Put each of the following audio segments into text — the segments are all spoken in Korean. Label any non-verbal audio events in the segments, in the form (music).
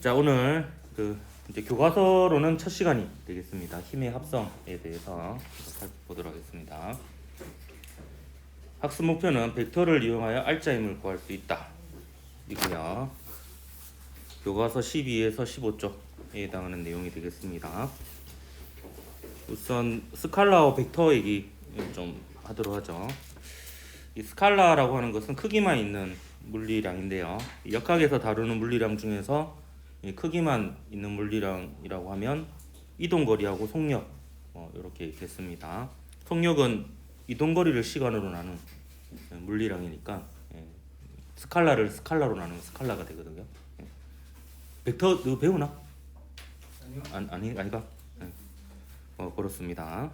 자 오늘 그 이제 교과서로는 첫 시간이 되겠습니다. 힘의 합성에 대해서 살펴보도록 하겠습니다. 학습 목표는 벡터를 이용하여 알짜임을 구할 수 있다. 이고요. 교과서 12에서 15쪽에 해당하는 내용이 되겠습니다. 우선 스칼라와 벡터 얘기 좀 하도록 하죠. 이 스칼라라고 하는 것은 크기만 있는 물리량인데요. 이 역학에서 다루는 물리량 중에서 이 크기만 있는 물리량이라고 하면 이동거리하고 속력 어, 이렇게 됐습니다. 속력은 이동거리를 시간으로 나눈 예, 물리량이니까 예, 스칼라를 스칼라로 나누면 스칼라가 되거든요. 예. 벡터 너 배우나? 아니요. 아니 아니 아니가? 예. 어 그렇습니다.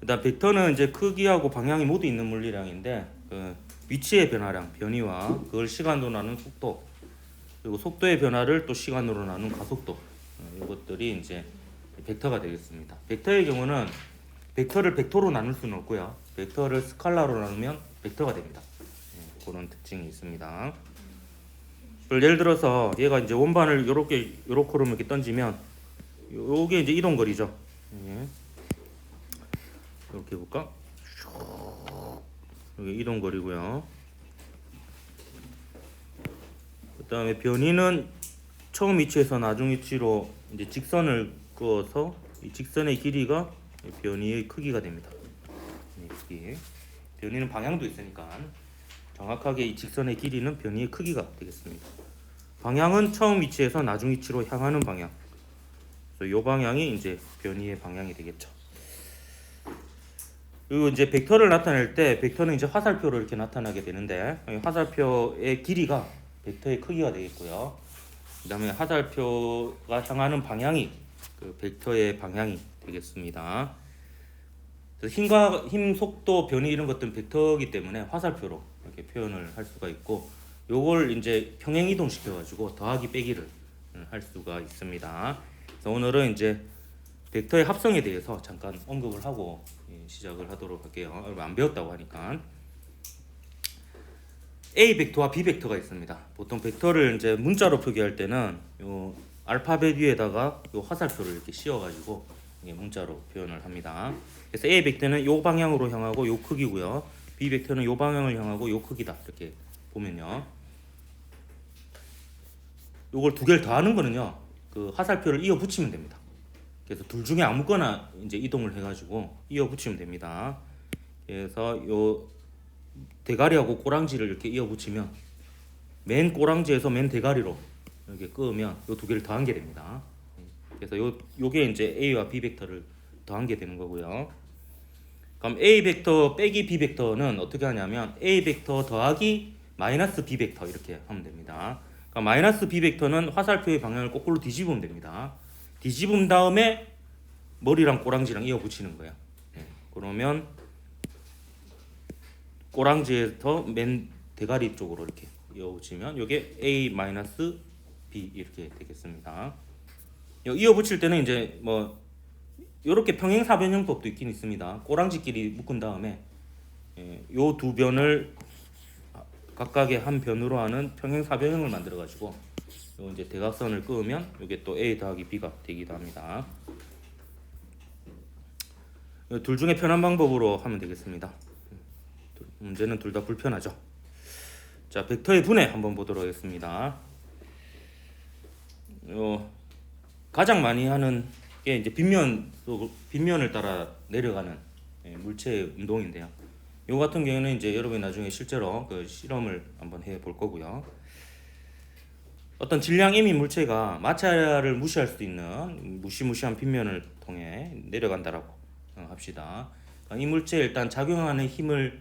일단 벡터는 이제 크기하고 방향이 모두 있는 물리량인데 그 위치의 변화량 변이와 그걸 시간으로 나눈 속도 그리고 속도의 변화를 또 시간으로 나눈 가속도 어, 이것들이 이제 벡터가 되겠습니다. 벡터의 경우는 벡터를 벡터로 나눌 수는 없고요. 벡터를 스칼라로 나누면 벡터가 됩니다. 예, 그런 특징이 있습니다. 예를 들어서 얘가 이제 원반을 이렇게 요렇게로 이렇게 던지면 요게 이제 이동 거리죠. 예. 이렇게 해볼까? 여기 이동 거리고요. 그다음에 변이는 처음 위치에서 나중 위치로 이제 직선을 그어서 이 직선의 길이가 이 변이의 크기가 됩니다. 이 크기. 변이는 방향도 있으니까 정확하게 이 직선의 길이는 변이의 크기가 되겠습니다. 방향은 처음 위치에서 나중 위치로 향하는 방향. 그래서 이 방향이 이제 변이의 방향이 되겠죠. 그리고 이제 벡터를 나타낼 때 벡터는 이제 화살표로 이렇게 나타나게 되는데 이 화살표의 길이가 벡터의 크기가 되겠고요. 그 다음에 화살표가 향하는 방향이 그 벡터의 방향이 되겠습니다. 힘과 힘, 속도, 변이 이런 것들은 벡터이기 때문에 화살표로 이렇게 표현을 할 수가 있고 요걸 이제 평행 이동 시켜 가지고 더하기 빼기를 음, 할 수가 있습니다. 그래서 오늘은 이제 벡터의 합성에 대해서 잠깐 언급을 하고 예, 시작을 하도록 할게요. 얼마 안 배웠다고 하니까 A 벡터와 B 벡터가 있습니다. 보통 벡터를 이제 문자로 표기할 때는 요 알파벳 위에다가 요 화살표를 이렇게 씌워가지고 문자로 표현을 합니다. 그래서 A 벡터는 요 방향으로 향하고 요 크기고요. B 벡터는 요 방향을 향하고 요 크기다 이렇게 보면요. 요걸 두 개를 더하는 거는요. 그 화살표를 이어 붙이면 됩니다. 그래서 둘 중에 아무거나 이제 이동을 해가지고 이어 붙이면 됩니다. 그래서 요 대가리하고 꼬랑지를 이렇게 이어 붙이면 맨 꼬랑지에서 맨 대가리로 이렇게 끄으면 요두 개를 더한 게 됩니다. 그래서 요 요게 이제 A와 B 벡터를 더한 게 되는 거고요. 그럼 A 벡터 빼기 B 벡터는 어떻게 하냐면 A 벡터 더하기 마이너스 B 벡터 이렇게 하면 됩니다. 그러니까 마이너스 B 벡터는 화살표의 방향을 거꾸로 뒤집으면 됩니다. 뒤집은 다음에 머리랑 꼬랑지랑 이어 붙이는 거야. 예, 그러면 꼬랑지에서 맨 대가리 쪽으로 이렇게 이어 붙이면 이게 A 마이너스 B 이렇게 되겠습니다. 요 이어 붙일 때는 이제 뭐 이렇게 평행 사변형법도 있긴 있습니다. 꼬랑지끼리 묶은 다음에 요 두 변을 각각의 한 변으로 하는 평행 사변형을 만들어 가지고 요 이제 대각선을 끄으면 이게 또 A 더하기 B가 되기도 합니다. 이둘 중에 편한 방법으로 하면 되겠습니다. 문제는 둘 다 불편하죠. 자, 벡터의 분해 한번 보도록 하겠습니다. 요 가장 많이 하는 게 이제 빗면 속 빗면을 따라 내려가는 예, 물체의 운동인데요. 요 같은 경우는 이제 여러분이 나중에 실제로 그 실험을 한번 해 볼 거고요. 어떤 질량 이미 물체가 마찰을 무시할 수 있는 무시무시한 빗면을 통해 내려간다라고 어, 합시다. 이 물체에 일단 작용하는 힘을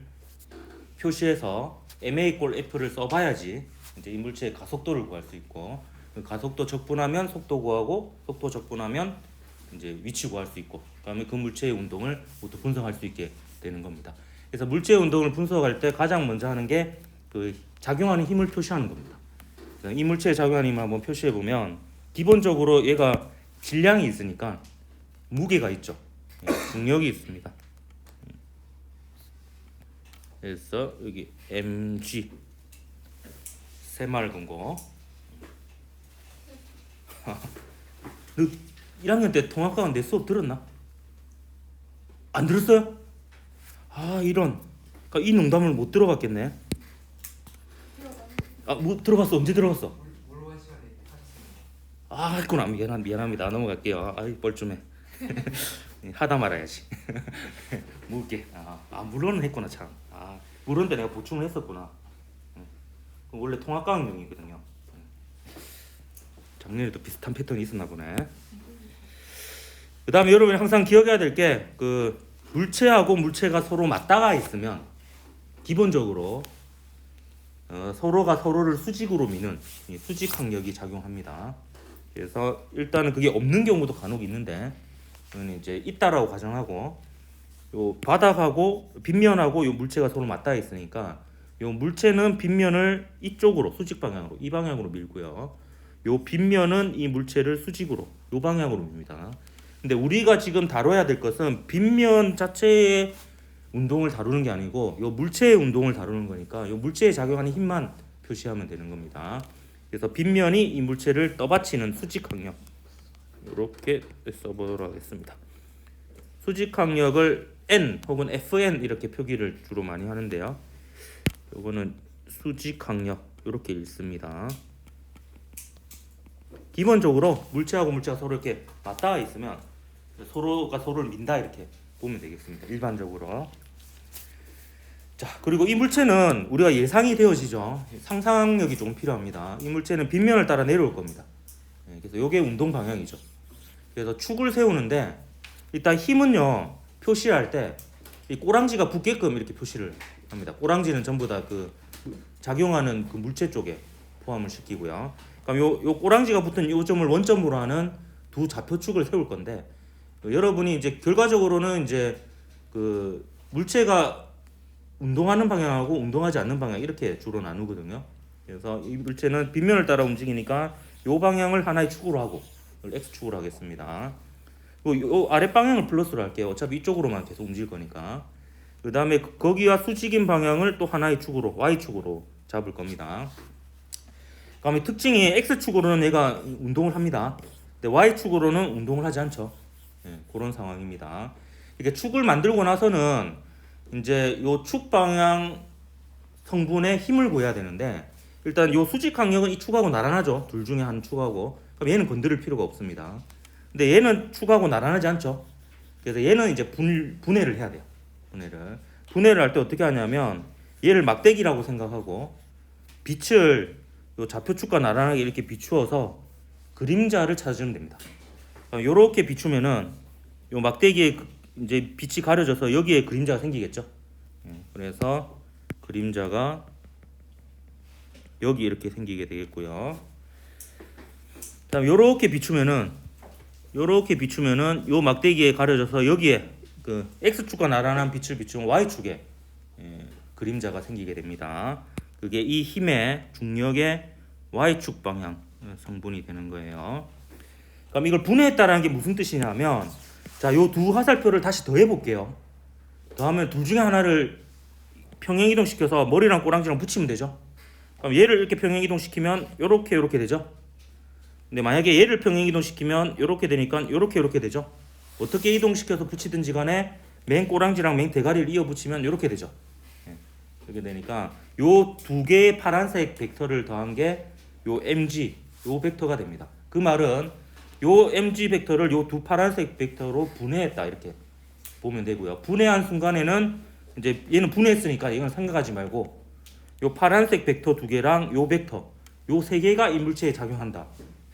표시해서 ma 꼴 f를 써봐야지 이제 이 물체의 가속도를 구할 수 있고 그 가속도 적분하면 속도 구하고 속도 적분하면 이제 위치 구할 수 있고 그다음에 그 물체의 운동을 모두 분석할 수 있게 되는 겁니다. 그래서 물체의 운동을 분석할 때 가장 먼저 하는 게 그 작용하는 힘을 표시하는 겁니다. 이 물체에 작용하는 힘을 한번 표시해 보면 기본적으로 얘가 질량이 있으니까 무게가 있죠. 예, 중력이 있습니다. 그래서 여기 mg 새마을 금고 (laughs) 너 1학년 때 통합과학 내 수업 들었나? 안 들었어요? 아 이런 그러니까 이 농담을 못 들어봤겠네. 아못 들어봤어 언제 들어봤어? 아 했구나 미안 미안합니다 넘어갈게요. 아이 뻘쭘해. (laughs) 하다 말아야지. (laughs) 묵게 아, 아 물론은 했구나 참. 아 물론도 내가 보충을 했었구나. 원래 통합과학용이거든요. 응. 작년에도 비슷한 패턴이 있었나 보네. 그 다음에 여러분이 항상 기억해야 될 게 그 물체하고 물체가 서로 맞닿아 있으면 기본적으로 어, 서로가 서로를 수직으로 미는 이 수직 항력이 작용합니다. 그래서 일단은 그게 없는 경우도 간혹 있는데 이제 있다라고 가정하고 요 바닥하고 빗면하고 요 물체가 서로 맞닿아 있으니까 요 물체는 빗면을 이쪽으로 수직 방향으로 이 방향으로 밀고요. 요 빗면은 이 물체를 수직으로 요 방향으로 밉니다. 근데 우리가 지금 다뤄야 될 것은 빗면 자체의 운동을 다루는 게 아니고 요 물체의 운동을 다루는 거니까 요 물체에 작용하는 힘만 표시하면 되는 겁니다. 그래서 빗면이 이 물체를 떠받치는 수직 항력 이렇게 써보도록 하겠습니다. 수직 항력을 N 혹은 FN 이렇게 표기를 주로 많이 하는데요. 요거는 수직 항력 이렇게 읽습니다. 기본적으로 물체하고 물체가 서로 이렇게 맞닿아 있으면 서로가 서로를 민다 이렇게 보면 되겠습니다. 일반적으로. 자, 그리고 이 물체는 우리가 예상이 되어지죠. 상상력이 조금 필요합니다. 이 물체는 빗면을 따라 내려올 겁니다. 예, 그래서 이게 운동 방향이죠. 그래서 축을 세우는데 일단 힘은요 표시할 때 이 꼬랑지가 붙게끔 이렇게 표시를 합니다. 꼬랑지는 전부 다 그 작용하는 그 물체 쪽에 포함을 시키고요. 그럼 요, 요 꼬랑지가 붙은 요 점을 원점으로 하는 두 좌표축을 세울 건데 어, 여러분이 이제 결과적으로는 이제 그 물체가 운동하는 방향하고 운동하지 않는 방향 이렇게 주로 나누거든요. 그래서 이 물체는 빗면을 따라 움직이니까 요 방향을 하나의 축으로 하고 x축으로 하겠습니다. 요, 요 아래 방향을 플러스로 할게요. 어차피 이쪽으로만 계속 움직일 거니까. 그 다음에 거기와 수직인 방향을 또 하나의 축으로 y축으로 잡을 겁니다. 그다음에 특징이 x축으로는 얘가 운동을 합니다. 근데 y축으로는 운동을 하지 않죠. 예, 그런 상황입니다. 이렇게 축을 만들고 나서는 이제 요 축 방향 성분의 힘을 구해야 되는데 일단 요 수직 항력은 이 축하고 나란하죠. 둘 중에 한 축하고. 그럼 얘는 건드릴 필요가 없습니다. 근데 얘는 축하고 나란하지 않죠. 그래서 얘는 이제 분, 분해를 해야 돼요. 분해를. 분해를 할 때 어떻게 하냐면 얘를 막대기라고 생각하고 빛을 요 좌표축과 나란하게 이렇게 비추어서 그림자를 찾으면 됩니다. 이렇게 비추면은 요 막대기에 그- 이제 빛이 가려져서 여기에 그림자가 생기겠죠. 예, 그래서 그림자가 여기 이렇게 생기게 되겠고요. 다음 요렇게 비추면은 요렇게 비추면은 요 막대기에 가려져서 여기에 그 x축과 나란한 빛을 비추면 y축에 예, 그림자가 생기게 됩니다. 그게 이 힘의 중력의 y축 방향 어, 성분이 되는 거예요. 그럼 이걸 분해했다라는 게 무슨 뜻이냐면 자, 요 두 화살표를 다시 더해 볼게요. 더하면 둘 중에 하나를 평행 이동시켜서 머리랑 꼬랑지랑 붙이면 되죠. 그럼 얘를 이렇게 평행 이동시키면 요렇게 요렇게 되죠. 근데 만약에 얘를 평행 이동시키면 요렇게 되니까 요렇게 요렇게 되죠. 어떻게 이동시켜서 붙이든지 간에 맨 꼬랑지랑 맨 대가리를 이어 붙이면 요렇게 되죠. 예, 이렇게 되니까 요 두 개의 파란색 벡터를 더한 게 요 mg 요 벡터가 됩니다. 그 말은 요 mg 벡터를 요 두 파란색 벡터로 분해했다 이렇게 보면 되고요. 분해한 순간에는 이제 얘는 분해했으니까 이건 생각하지 말고 요 파란색 벡터 두 개랑 요 벡터 요 세 개가 이 물체에 작용한다.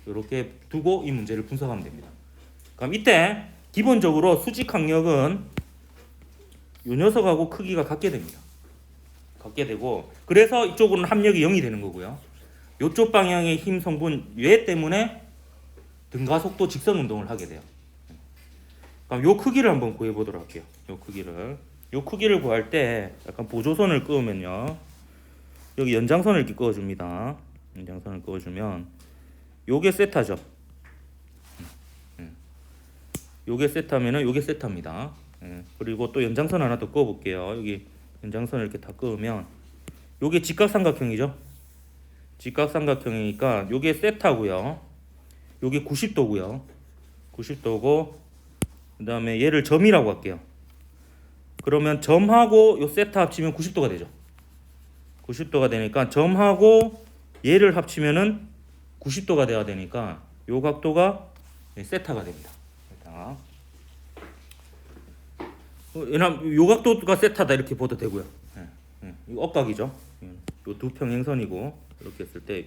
이렇게 두고 이 문제를 분석하면 됩니다. 그럼 이때 기본적으로 수직 항력은 요 녀석하고 크기가 같게 됩니다. 같게 되고 그래서 이쪽으로는 합력이 0이 되는 거고요. 요쪽 방향의 힘 성분 얘 때문에 등가 속도 직선 운동을 하게 돼요. 그럼 요 크기를 한번 구해 보도록 할게요. 요 크기를 요 크기를 구할 때 약간 보조선을 끄으면요. 여기 연장선을 이렇게 그어 줍니다. 연장선을 그어 주면 요게 세타죠. 음, 음. 요게 세타면은 요게 세타입니다. 예, 그리고 또 연장선 하나 더 그어 볼게요. 여기 연장선을 이렇게 다 그으면 요게 직각삼각형이죠. 직각삼각형이니까 요게 세타고요. 요게 90도고요. 90도고 그다음에 얘를 점이라고 할게요. 그러면 점하고 요 세타 합치면 90도가 되죠. 90도가 되니까 점하고 얘를 합치면은 90도가 돼야 되니까 요 각도가 네, 세타가 됩니다. 어, 왜냐면 요 각도가 세타다 이렇게 보도 되고요. 예, 예. 이거 억각이죠. 요 두 평행선이고 이렇게 했을 때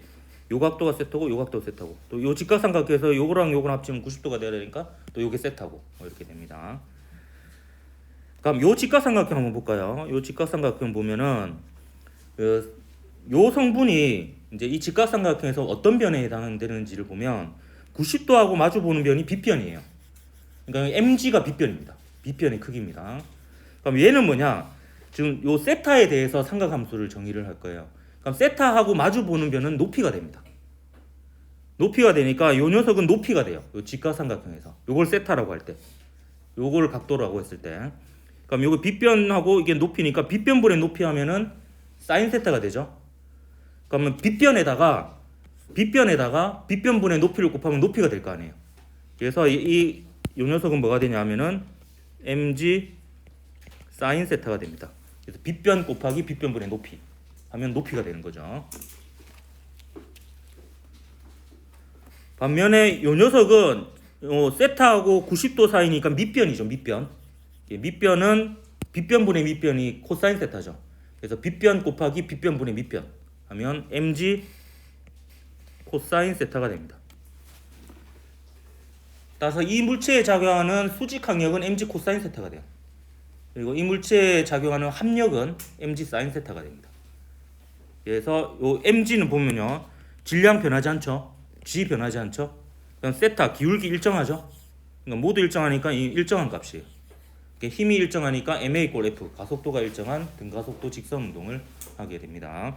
요 각도가 세타고 요 각도가 세타고 또 요 직각삼각형에서 요거랑 요거랑 합치면 90도가 돼야 되니까 또 요게 세타고 뭐 이렇게 됩니다. 그럼 요 직각삼각형 한번 볼까요? 요 직각삼각형 보면은 그, 요 성분이 이제 이 직각삼각형에서 어떤 변에 해당되는지를 보면 90도하고 마주 보는 변이 빗변이에요. 그러니까 mg가 빗변입니다. 빗변의 크기입니다. 그럼 얘는 뭐냐? 지금 요 세타에 대해서 삼각함수를 정의를 할 거예요. 그럼 세타하고 마주 보는 변은 높이가 됩니다. 높이가 되니까 요 녀석은 높이가 돼요. 요 직각삼각형에서. 요걸 세타라고 할 때. 요걸 각도라고 했을 때. 그럼 요거 빗변하고 이게 높이니까 빗변분의 높이 하면은 사인 세타가 되죠. 그러면 빗변에다가 빗변에다가 빗변분의 높이를 곱하면 높이가 될 거 아니에요. 그래서 이, 이, 요 녀석은 뭐가 되냐면은 mg 사인 세타가 됩니다. 그래서 빗변 곱하기 빗변분의 높이 하면 높이가 되는 거죠. 반면에 요 녀석은 어, 세타하고 90도 사이니까 밑변이죠. 밑변. 예, 밑변은 빗변분의 밑변이 코사인 세타죠. 그래서 빗변 곱하기 빗변분의 밑변 하면 mg 코사인 세타가 됩니다. 따라서 이 물체에 작용하는 수직 항력은 mg 코사인 세타가 돼요. 그리고 이 물체에 작용하는 합력은 mg 사인 세타가 됩니다. 그래서 요 mg는 보면요 질량 변하지 않죠, g 변하지 않죠. 그럼 세타 기울기 일정하죠. 그러니까 모두 일정하니까 이 일정한 값이에요. 힘이 일정하니까 ma 이꼴 f 가속도가 일정한 등가속도 직선 운동을 하게 됩니다.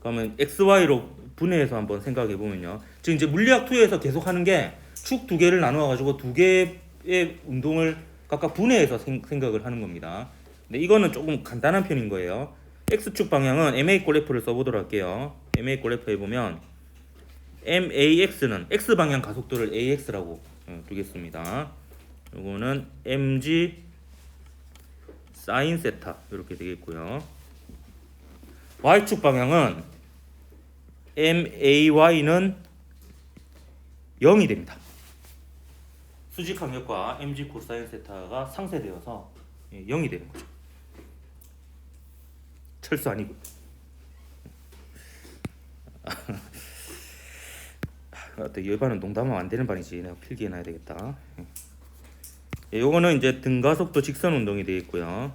그러면 x, y로 분해해서 한번 생각해 보면요. 지금 이제 물리학 2에서 계속 하는 게 축 두 개를 나누어 가지고 두 개의 운동을 각각 분해해서 생, 생각을 하는 겁니다. 근데 이거는 조금 간단한 편인 거예요. x축 방향은 ma f를 써보도록 할게요. ma f에 보면 max는 x 방향 가속도를 ax라고 어, 두겠습니다. 요거는 mg 사인 세타 이렇게 되겠고요. Y축 방향은 may는 0이 됩니다. 수직 항력과 mg 코사인 세타가 상쇄되어서 0이 되는 거죠. 철수 아니고. (laughs) 어때 열반은 농담하면 안 되는 반이지. 내가 필기해 놔야 되겠다. 예, 요거는 이제 등가속도 직선 운동이 되어 있고요.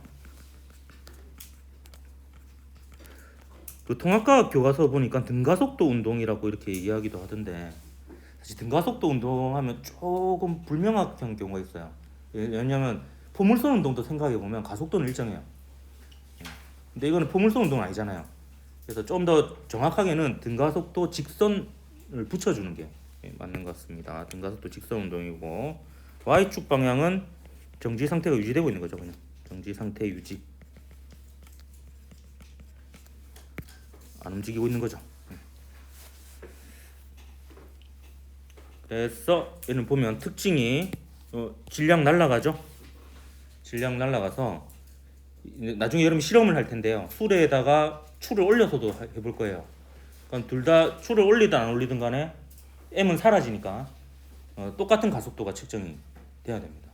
그 통합과학 교과서 보니까 등가속도 운동이라고 이렇게 이야기도 하던데 사실 등가속도 운동하면 조금 불명확한 경우가 있어요. 예, 왜냐하면 포물선 운동도 생각해 보면 가속도는 일정해요. 예. 근데 이거는 포물선 운동 은 아니잖아요. 그래서 좀 더 정확하게는 등가속도 직선을 붙여주는 게 예, 맞는 것 같습니다. 등가속도 직선 운동이고 y축 방향은 정지 상태가 유지되고 있는 거죠, 그냥 정지 상태 유지. 안 움직이고 있는 거죠. 그래서 얘는 보면 특징이 어, 질량 날라가죠. 질량 날라가서 나중에 여러분 실험을 할 텐데요. 수레에다가 추를 올려서도 하- 해볼 거예요. 그러니까 둘 다 추를 올리든 안 올리든 간에 m은 사라지니까 어, 똑같은 가속도가 측정이 돼야 됩니다.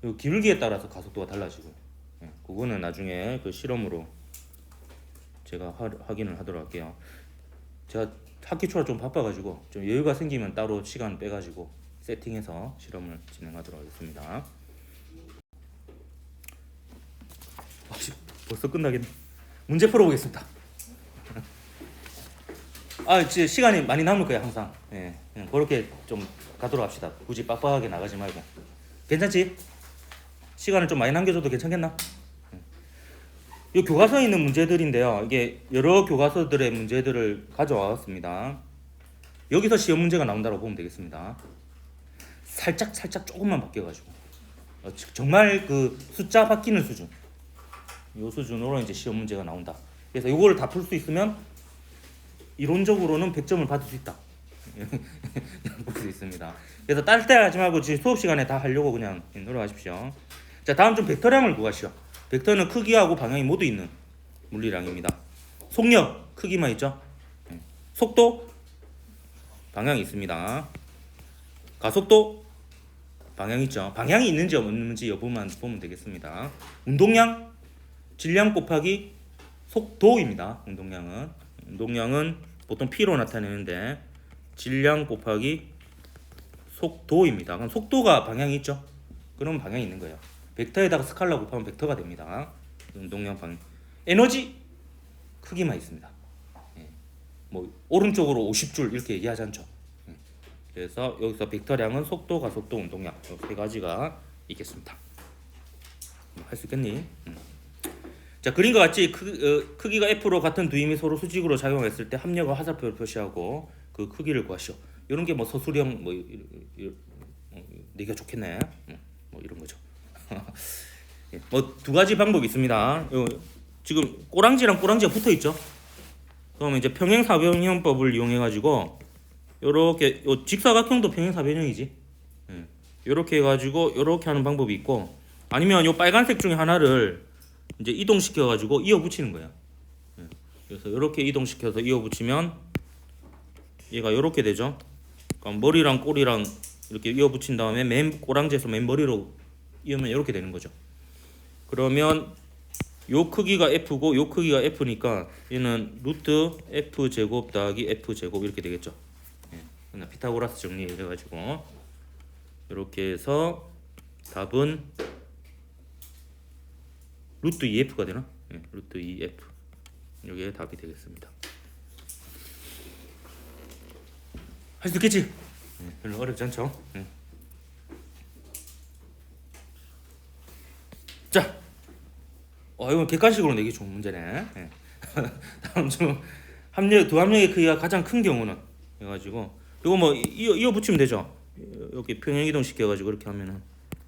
그리고 기울기에 따라서 가속도가 달라지고, 예, 그거는 나중에 그 실험으로 제가 하, 확인을 하도록 할게요. 제가 학기 초라 좀 바빠가지고 좀 여유가 생기면 따로 시간 빼가지고 세팅해서 실험을 진행하도록 하겠습니다. 아씨 벌써 끝나겠네. 문제 풀어보겠습니다. (laughs) 아, 이제 시간이 많이 남을 거예요 항상. 예, 그냥 그렇게 좀 가도록 합시다. 굳이 빡빡하게 나가지 말고. 괜찮지? 시간을 좀 많이 남겨줘도 괜찮겠나? 이 교과서에 있는 문제들인데요. 이게 여러 교과서들의 문제들을 가져왔습니다. 여기서 시험 문제가 나온다고 보면 되겠습니다. 살짝 살짝 조금만 바뀌어가지고 어, 지- 정말 그 숫자 바뀌는 수준. 이 수준으로 이제 시험 문제가 나온다. 그래서 이거를 다 풀 수 있으면 이론적으로는 100점을 받을 수 있다. (laughs) 볼 수 있습니다. 그래서 딸때 하지 말고 지금 수업 시간에 다 하려고 그냥 노력하십시오. 자 다음 좀 벡터량을 구하시오. 벡터는 크기하고 방향이 모두 있는 물리량입니다. 속력 크기만 있죠. 예. 속도 방향이 있습니다. 가속도 방향 있죠. 방향이 있는지 없는지 여부만 보면 되겠습니다. 운동량 질량 곱하기 속도입니다. 운동량은 운동량은 보통 P로 나타내는데 질량 곱하기 속도입니다. 그럼 속도가 방향이 있죠. 그러면 방향이 있는 거예요. 벡터에다가 스칼라 곱하면 벡터가 됩니다. 운동량 방향. 에너지 크기만 있습니다. 예. 뭐 오른쪽으로 50줄 이렇게 얘기하지 않죠. 예. 그래서 여기서 벡터량은 속도, 가속도, 운동량 이세 가지가 있겠습니다. 할 수 있겠니? 음. 자 그림과 같이 크, 어, 크기가 F로 같은 두 힘이 서로 수직으로 작용했을 때 합력과 화살표를 표시하고 그 크기를 구하시오. 이런 게 뭐 서술형 뭐 네가 좋겠네. 음, 뭐 이런 거죠. (laughs) 뭐 두 가지 방법이 있습니다. 요, 지금 꼬랑지랑 꼬랑지가 붙어 있죠. 그러면 이제 평행 사변형법을 이용해 가지고 요렇게 요 직사각형도 평행 사변형이지. 요렇게 해 가지고 요렇게 하는 방법이 있고 아니면 요 빨간색 중에 하나를 이제 이동시켜 가지고 이어 붙이는 거야. 예. 그래서 이렇게 이동시켜서 이어 붙이면 얘가 이렇게 되죠. 그럼 머리랑 꼬리랑 이렇게 이어 붙인 다음에 맨 꼬랑지에서 맨 머리로 이으면 이렇게 되는 거죠. 그러면 요 크기가 f고 요 크기가 f니까 얘는 루트 f 제곱 더하기 f 제곱 이렇게 되겠죠. 예. 그냥 피타고라스 정리 해 가지고 이렇게 해서 답은 루트 2f가 되나? 예, 루트 2f 이게 답이 되겠습니다. 할 수 있겠지? 예, 별로 어렵지 않죠? 예. 자, 어 이건 객관식으로 내기 좋은 문제네. 예. (laughs) 다음 중 합력 두 합력의 크기가 가장 큰 경우는 해가지고 이거 뭐 이어 이어 붙이면 되죠. 여기 평행 이동 시켜가지고 이렇게 하면은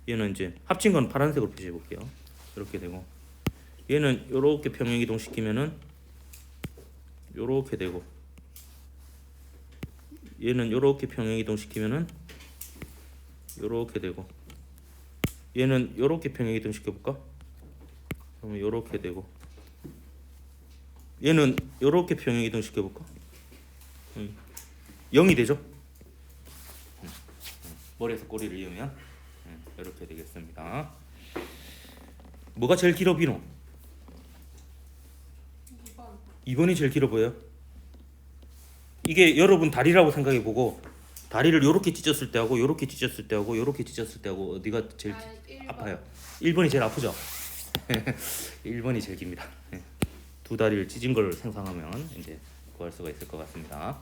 얘는 이제 합친 건 파란색으로 표시해 볼게요. 이렇게 되고 얘는 요렇게 평행 이동 시키면은 요렇게 되고 얘는 요렇게 평행 이동 시키면은 요렇게 되고 얘는 요렇게 평행 이동 시켜 볼까? 그러면 요렇게 되고 얘는 요렇게 평행 이동 시켜 볼까? 0이 되죠? 음, 음. 머리에서 꼬리를 이으면 음, 이렇게 되겠습니다. 뭐가 제일 길어 비노? 2번 이 제일 길어 보여요. 이게 여러분 다리라고 생각해 보고 다리를 요렇게 찢었을 때하고 요렇게 찢었을 때하고 요렇게 찢었을 때하고 어디가 제일 아, 일 아파요? 1번이 제일 아프죠? (laughs) 1번이 제일 깁니다. 예. 두 다리를 찢은 걸 생성하면 이제 구할 수가 있을 것 같습니다.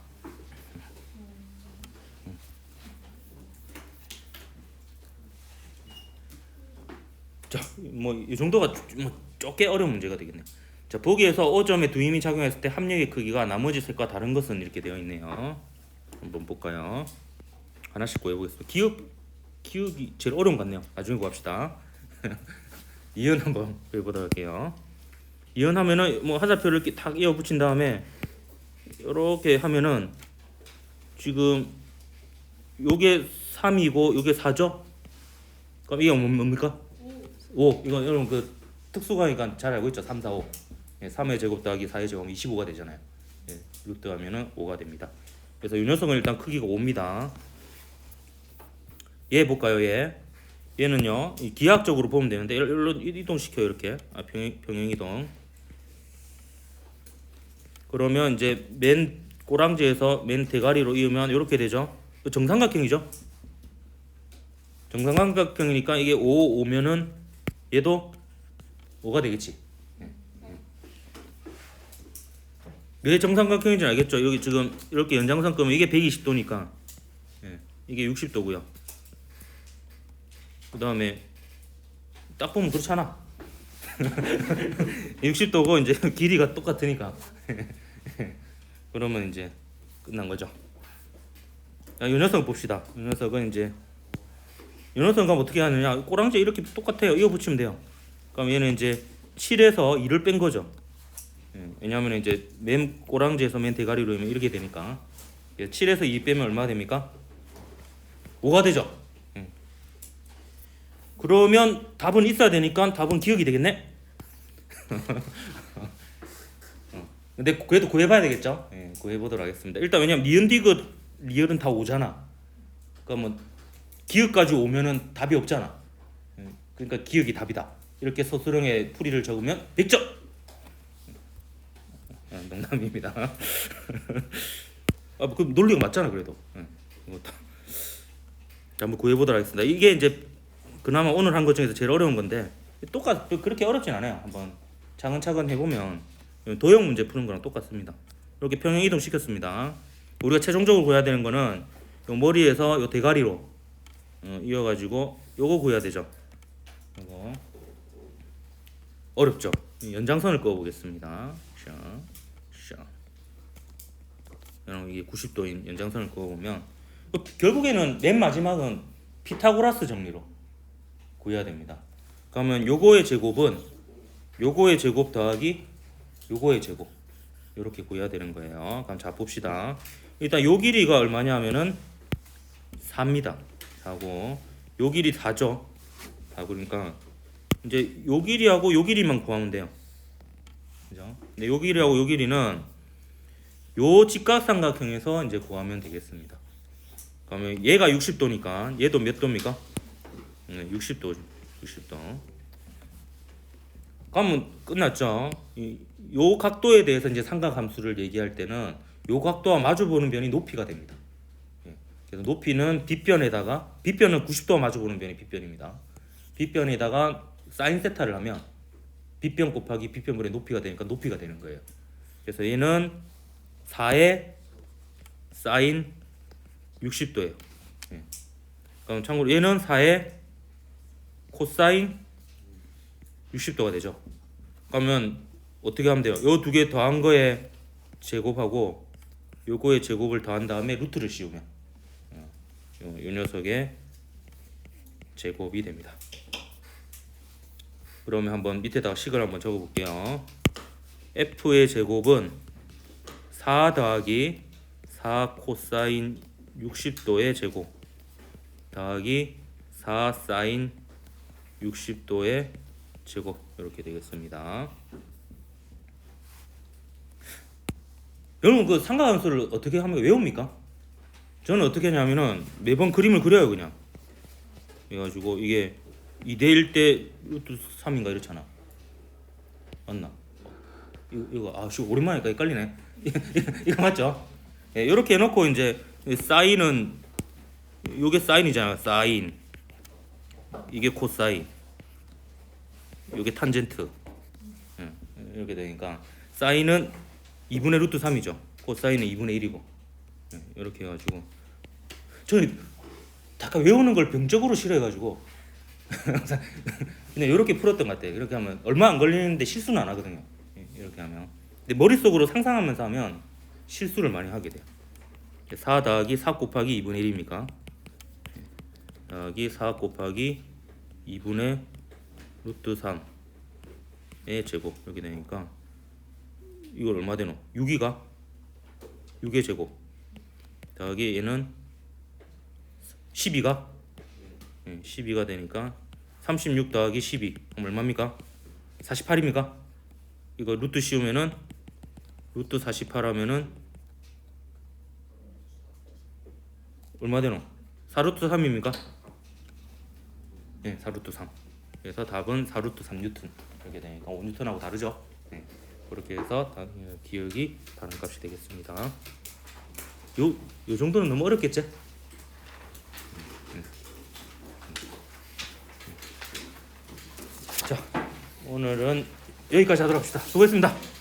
자, 뭐 이 정도가 뭐 쪼개 어려운 문제가 되겠네요. 자, 보기에서 5점의 두 힘이 작용했을 때 합력의 크기가 나머지 색과 다른 것은 이렇게 되어 있네요. 한번 볼까요? 하나씩 구해보겠습니다. 기억, 기억이 제일 어려운 것 같네요. 나중에 구합시다. (laughs) 이연 한번 구해보도록 할게요. 이연하면은 뭐 화살표를 이렇게 탁 이어 붙인 다음에 이렇게 하면은 지금 요게 3이고 요게 4죠? 그럼 이게 뭐- 뭡니까? 5 이건 여러분 그 특수가니까 잘 알고 있죠? 3, 4, 5 예, 3의 제곱 더하기 4의 제곱은 25가 되잖아요. 예, 루트 하면은 5가 됩니다. 그래서 이 녀석은 일단 크기가 5입니다. 얘 볼까요? 얘 얘는요 이 기하학적으로 보면 되는데 일로 이동시켜요 이렇게 아, 평행, 평행 이동 그러면 이제 맨 꼬랑지에서 맨 대가리로 이으면 이렇게 되죠 정삼각형이죠 정삼각형이니까 이게 5 오면은 얘도 5가 되겠지. 예. 왜 정삼각형인지 알겠죠? 여기 지금 이렇게 연장선 끄면 이게 120도니까 예. 이게 60도고요. 그 다음에 딱 보면 그렇잖아. (laughs) 60도고 이제 길이가 똑같으니까 (laughs) 그러면 이제 끝난 거죠. 자, 이 녀석 봅시다. 이 녀석은 이제 이 녀석은 어떻게 하느냐? 꼬랑지 이렇게 똑같아요. 이어 붙이면 돼요. 그럼 얘는 이제 7에서 2를 뺀 거죠. 예, 왜냐하면 이제 맨 꼬랑지에서 맨 대가리로 이렇게 되니까 예, 7에서 2 빼면 얼마 됩니까? 5가 되죠. 예. 그러면 답은 있어야 되니까 답은 기억이 되겠네. 어, (laughs) 근데 그래도 구해봐야 되겠죠. 예, 구해보도록 하겠습니다. 일단 왜냐면 니은 디귿 리을은 다 오잖아. 그러니까 뭐 기억까지 오면은 답이 없잖아. 예, 그러니까 기억이 답이다. 이렇게 서술형의 풀이를 적으면 100점. 아, 농담입니다. (laughs) 아, 그 논리가 맞잖아 그래도. 예, 이것도. 자, 한번 구해보도록 하겠습니다. 이게 이제 그나마 오늘 한 것 중에서 제일 어려운 건데 똑같 그렇게 어렵진 않아요. 한번 차근차근 해보면 도형 문제 푸는 거랑 똑같습니다. 이렇게 평행 이동 시켰습니다. 우리가 최종적으로 구해야 되는 거는 요 머리에서 요 대가리로 어, 이어가지고 요거 구해야 되죠. 요거 어렵죠. 이 연장선을 그어보겠습니다. 샤, 샤. 여러분 이게 90도인 연장선을 그어보면 그 결국에는 맨 마지막은 피타고라스 정리로 구해야 됩니다. 그러면 요거의 제곱은 요거의 제곱 더하기 요거의 제곱 이렇게 구해야 되는 거예요. 그럼 자 봅시다. 일단 요 길이가 얼마냐 하면은 4입니다. 4고 요 길이 4죠. 4 그러니까 이제 요 길이하고 요 길이만 구하면 돼요. 그죠? 근데 요 길이하고 요 길이는 요 직각삼각형에서 이제 구하면 되겠습니다. 그러면 얘가 60도니까 얘도 몇 도입니까? 네, 60도, 60도. 그러면 끝났죠. 이, 요 각도에 대해서 이제 삼각함수를 얘기할 때는 요 각도와 마주 보는 변이 높이가 됩니다. 예. 그래서 높이는 빗변에다가 빗변은 90도와 마주 보는 변이 빗변입니다. 빗변에다가 사인 세타를 하면 빗변 곱하기 빗변분의 높이가 되니까 높이가 되는 거예요. 그래서 얘는 4의 사인 60도예요. 예. 그럼 참고로 얘는 4의 코사인 60도가 되죠. 그러면 어떻게 하면 돼요? 요 두 개 더한 거에 제곱하고 요거의 제곱을 더한 다음에 루트를 씌우면 어, 요, 요 녀석의 제곱이 됩니다. 그러면 한번 밑에다가 식을 한번 적어 볼게요. f의 제곱은 4 더하기 4 코사인 60도의 제곱 더하기 4 사인 60도의 제곱 이렇게 되겠습니다. 여러분 그 삼각함수를 어떻게 하면 외웁니까? 저는 어떻게 하냐면은 매번 그림을 그려요 그냥. 그래가지고 이게 2대1 때 루트 3인가 이렇잖아. 맞나? 이거 이거 아 씨, 오랜만이니까 헷갈리네. (laughs) 이거 맞죠? 예, 이렇게 해놓고 이제 사인은 요게 사인이잖아. 사인. 이게 코사인. 요게 탄젠트. 예, 이렇게 되니까 사인은 2분의 루트 3이죠. 코사인은 2분의 1이고. 예, 이렇게 해가지고 저는 잠깐 외우는 걸 병적으로 싫어해가지고 (laughs) 그냥 이렇게 풀었던 것 같아요. 이렇게 하면 얼마 안 걸리는데 실수는 안 하거든요. 예, 이렇게 하면. 근데 머릿속으로 상상하면서 하면 실수를 많이 하게 돼요. 4 더하기 4 곱하기 2분의 1입니까? 더하기 4 곱하기 2분의 루트 3의 제곱 이렇게 되니까 이걸 얼마 되노? 6이가 6의 제곱 더하기 얘는 12가 12가 되니까 36 더하기 12 그럼 얼마입니까? 48입니까? 이거 루트 씌우면은 루트 48 하면은 얼마 되노? 4루트 3입니까? 네, 4루트 3. 그래서 답은 4루트 3뉴턴 이렇게 되니까 5뉴턴하고 다르죠? 네, 그렇게 해서 기억이 다른 값이 되겠습니다. 요, 요 정도는 너무 어렵겠지? 자, 오늘은 여기까지 하도록 합시다. 수고했습니다.